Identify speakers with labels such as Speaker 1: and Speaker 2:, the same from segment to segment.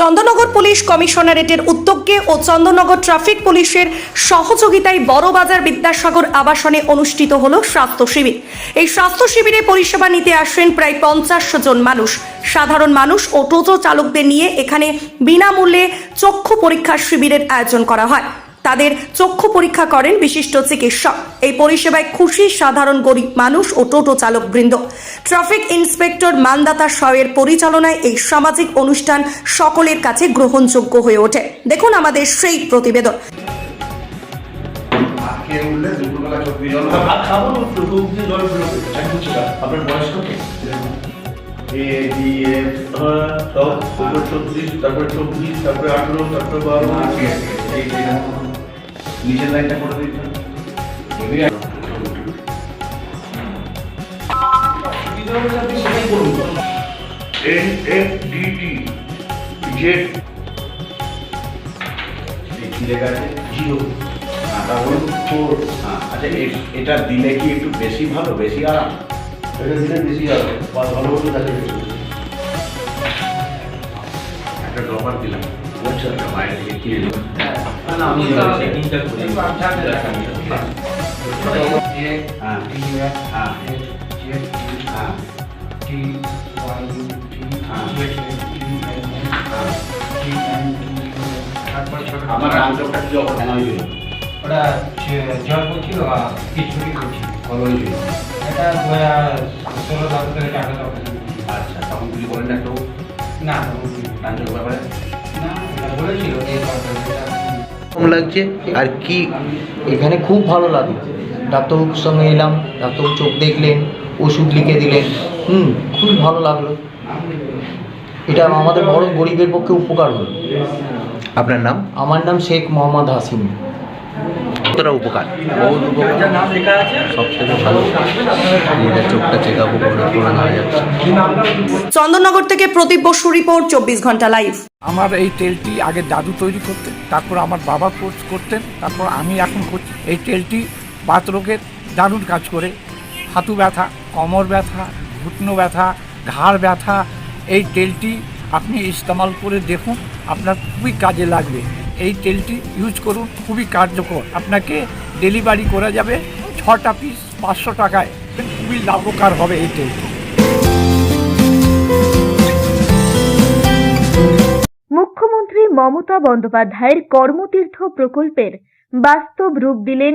Speaker 1: Chandannagar police কমিশনারেটের উদ্যোগে ও Chandannagar traffic পুলিশের সহযোগিতায় বড়বাজার বিদ্যাসাগর আবাসনে অনুষ্ঠিত হল স্বাস্থ্য শিবির। এই স্বাস্থ্য শিবিরে পরিষেবা নিতে আসেন প্রায় পঞ্চাশ জন মানুষ। সাধারণ মানুষ ও টোটো চালকদের নিয়ে এখানে বিনামূল্যে চক্ষু পরীক্ষার শিবিরের আয়োজন করা হয়। তাদের চক্ষু পরীক্ষা করেন বিশিষ্ট চিকিৎসক এই পরিষেবায় খুশি সাধারণ গরিব মানুষ ও টোটো চালক বৃন্দ ট্রাফিক ইন্সপেক্টর মানদাতা শয়ের পরিচালনায় এই সামাজিক অনুষ্ঠান সকলের কাছে গ্রহণযোগ্য হয়ে ওঠে দেখুন আমাদের সেই প্রতিবেদন
Speaker 2: হ্যাঁ তারপরে চব্বিশ তারপরে আঠেরো তারপরে বারো
Speaker 3: নিচের লাইনটা করে দিতে
Speaker 2: N F D T Z
Speaker 3: কি লেখা আছে
Speaker 2: জিরো।
Speaker 3: আটা বলুন।
Speaker 2: ফোর
Speaker 3: আচ্ছা এটা দিলে কি একটু বেশি ভালো বেশি আরাম?
Speaker 2: এটা দিলে বেশি বা ভালো
Speaker 3: একটা ড্রপার দিলাম।
Speaker 2: আচ্ছা
Speaker 3: বাইরে থেকে
Speaker 2: আমি চেকিংটা করি
Speaker 3: হ্যাঁ হ্যাঁ হ্যাঁ
Speaker 4: ওটা জল করছিল
Speaker 3: কবে হয়েছিল
Speaker 4: এটা দু হাজার ষোলো সাল থেকে আঠারো
Speaker 3: আচ্ছা তখন কিছু বলেন না কেউ
Speaker 4: না
Speaker 3: ব্যাপারে?
Speaker 5: লাগছে? আর কি? এখানে খুব ভালো লাগল। ডাক্তারবাবুর সঙ্গে এলাম ডাক্তারবাবু চোখ দেখলেন ওষুধ লিখে দিলেন। হুম খুব ভালো লাগল। এটা আমাদের বড় গরিবের পক্ষে উপকার হলো।
Speaker 6: আপনার নাম?
Speaker 5: আমার নাম শেখ মোহাম্মদ হাসিম
Speaker 6: কতটা উপকার?
Speaker 5: বহুত উপকার।
Speaker 6: সব থেকে ভালো। নিজের চোখটা চেক আপ করে করে নেওয়া যাচ্ছে।
Speaker 1: চন্দননগর থেকে প্রদীপ বসু রিপোর্ট চব্বিশ ঘণ্টা লাইভ।
Speaker 7: আমার এই তেলটি আগে দাদু তৈরি করতেন তারপর আমার বাবা কোর্স করতেন তারপর আমি এখন করছি। এই তেলটি বাতরোগের দারুণ কাজ করে। হাতু ব্যথা কোমর ব্যথা ঘুটনো ব্যথা ঘাড় ব্যথা এই তেলটি আপনি ইস্তেমাল করে দেখুন আপনার খুবই কাজে লাগবে। এই তেলটি ইউজ করুন, খুবই কার্যকর। আপনাকে ডেলিভারি করা যাবে ছটা পিস পাঁচশো টাকায়। খুবই লাভকার হবে এই তেলটি।
Speaker 8: মুখ্যমন্ত্রী মমতা বন্দ্যোপাধ্যায়ের কর্মতীর্থ প্রকল্পের বাস্তব রূপ দিলেন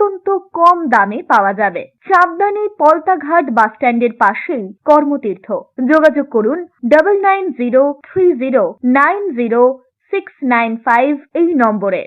Speaker 8: অত্যন্ত কম দামে পাওয়া যাবে। সাবধানে পলতাঘাট বাস স্ট্যান্ডের পাশেই কর্মতীর্থ। যোগাযোগ করুন double nine zero three zero nine zero six nine five এই নম্বরে।